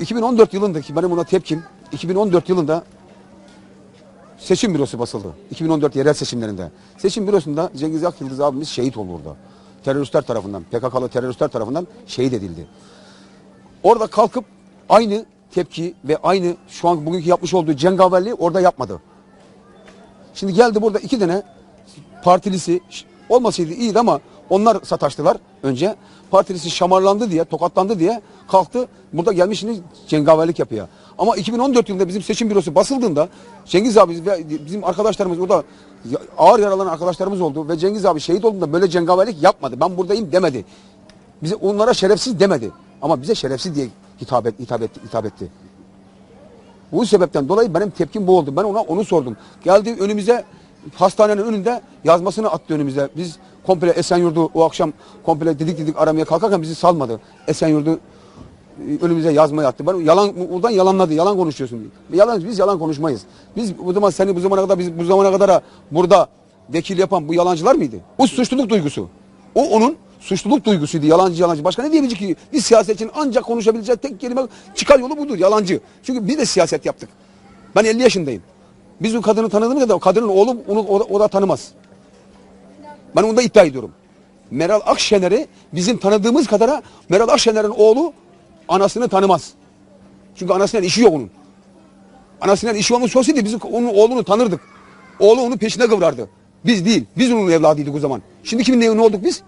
2014 yılındaki benim buna tepkim 2014 yılında seçim bürosu basıldı. 2014 yerel seçimlerinde. Seçim bürosunda Cengiz Akyıldız abimiz şehit oldu orada. Teröristler tarafından, PKK'lı teröristler tarafından şehit edildi. Orada kalkıp aynı tepki ve aynı şu an bugünkü yapmış olduğu cengaverliği orada yapmadı. Şimdi geldi burada iki tane partilisi olmasaydı iyiydi ama onlar sataştılar önce. Partilisi şamarlandı diye, tokatlandı diye kalktı. Burada gelmiş şimdi cengaverlik yapıyor. Ama 2014 yılında bizim seçim bürosu basıldığında Cengiz abi ve bizim arkadaşlarımız burada ağır yaralanan arkadaşlarımız oldu ve Cengiz abi şehit olduğunda böyle cengaverlik yapmadı. Ben buradayım demedi. Bize onlara şerefsiz demedi. Ama bize şerefsiz diye hitap, et, hitap, etti, hitap etti. Bu sebepten dolayı benim tepkim bu oldu. Ben ona onu sordum. Geldi önümüze hastanenin önünde yazmasını attı önümüze. Biz komple Esenyurt'u o akşam komple didik didik aramaya kalkarken bizi salmadı. Esenyurt'u e, önümüze yazmaya attı. Ben yalan oradan yalanladı. Yalan konuşuyorsun diye. Yalan biz yalan konuşmayız. Biz bu zaman seni bu zamana kadar biz bu zamana kadar burada vekil yapan bu yalancılar mıydı? O suçluluk duygusu. O onun suçluluk duygusuydu. Yalancı yalancı. Başka ne diyebilecek ki? Biz siyasetçinin ancak konuşabileceği tek kelime çıkar yolu budur. Yalancı. Çünkü biz de siyaset yaptık. Ben 50 yaşındayım. Biz o kadını tanıdığımız kadar kadının oğlu onu o da, o da tanımaz. Ben onu da iddia ediyorum. Meral Akşener'i bizim tanıdığımız kadara Meral Akşener'in oğlu anasını tanımaz. Çünkü anasının işi yok onun. Anasının işi olmuş olsaydı biz onun oğlunu tanırdık. Oğlu onun peşine kıvrardı. Biz değil. Biz onun evladıydık o zaman. Şimdi kimin ne, ne olduk biz?